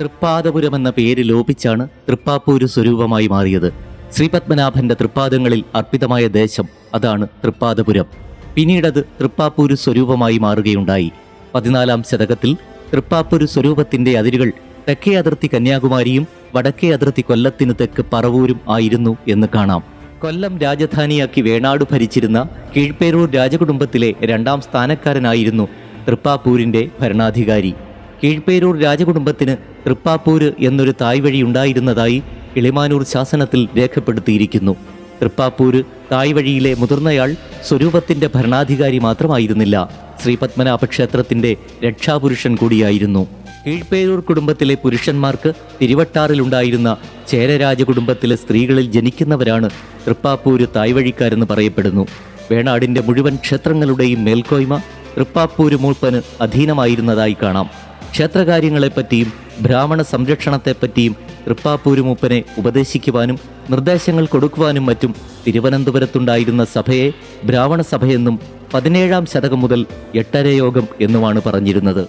തൃപ്പാദപുരം എന്ന പേര് ലോപിച്ചാണ് തൃപ്പാപ്പൂര് സ്വരൂപമായി മാറിയത്. ശ്രീപത്മനാഭന്റെ തൃപ്പാദങ്ങളിൽ അർപ്പിതമായ ദേശം അതാണ് തൃപ്പാദപുരം. പിന്നീടത് തൃപ്പാപ്പൂര് സ്വരൂപമായി മാറുകയുണ്ടായി. പതിനാലാം ശതകത്തിൽ തൃപ്പാപ്പൂര് സ്വരൂപത്തിന്റെ അതിരുകൾ തെക്കേ അതിർത്തി കന്യാകുമാരിയും വടക്കേ അതിർത്തി കൊല്ലത്തിന് തെക്ക് പറവൂരും ആയിരുന്നു എന്ന് കാണാം. കൊല്ലം രാജധാനിയാക്കി വേണാട് ഭരിച്ചിരുന്ന കീഴ്പേരൂർ രാജകുടുംബത്തിലെ രണ്ടാം സ്ഥാനക്കാരനായിരുന്നു തൃപ്പാപ്പൂരിന്റെ ഭരണാധികാരി. കീഴ്പേരൂർ രാജകുടുംബത്തിന് തൃപ്പാപ്പൂര് എന്നൊരു തായ് വഴി ഉണ്ടായിരുന്നതായി കിളിമാനൂർ ശാസനത്തിൽ രേഖപ്പെടുത്തിയിരിക്കുന്നു. തൃപ്പാപ്പൂര് തായ് വഴിയിലെ മുതിർന്നയാൾ സ്വരൂപത്തിന്റെ ഭരണാധികാരി മാത്രമായിരുന്നില്ല. ശ്രീപത്മനാഭ ക്ഷേത്രത്തിന്റെ രക്ഷാപുരുഷൻ കൂടിയായിരുന്നു. കീഴ്പേരൂർ കുടുംബത്തിലെ പുരുഷന്മാർക്ക് തിരുവട്ടാറിലുണ്ടായിരുന്ന ചേരരാജ കുടുംബത്തിലെ സ്ത്രീകളിൽ ജനിക്കുന്നവരാണ് തൃപ്പാപ്പൂര് തായ്വഴിക്കാരെന്ന് പറയപ്പെടുന്നു. വേണാടിന്റെ മുഴുവൻ ക്ഷേത്രങ്ങളുടെയും മേൽക്കോയ്മ തൃപ്പാപ്പൂര് മൂപ്പന് അധീനമായിരുന്നതായി കാണാം. ക്ഷേത്രകാര്യങ്ങളെപ്പറ്റിയും ബ്രാഹ്മണ സംരക്ഷണത്തെപ്പറ്റിയും തൃപ്പാപ്പൂര് മൂപ്പനെ ഉപദേശിക്കുവാനും നിർദ്ദേശങ്ങൾ കൊടുക്കുവാനും മറ്റും തിരുവനന്തപുരത്തുണ്ടായിരുന്ന സഭയെ ബ്രാഹ്മണ സഭയെന്നും പതിനേഴാം ശതകം മുതൽ എട്ടര യോഗം എന്നുമാണ് പറഞ്ഞിരുന്നത്.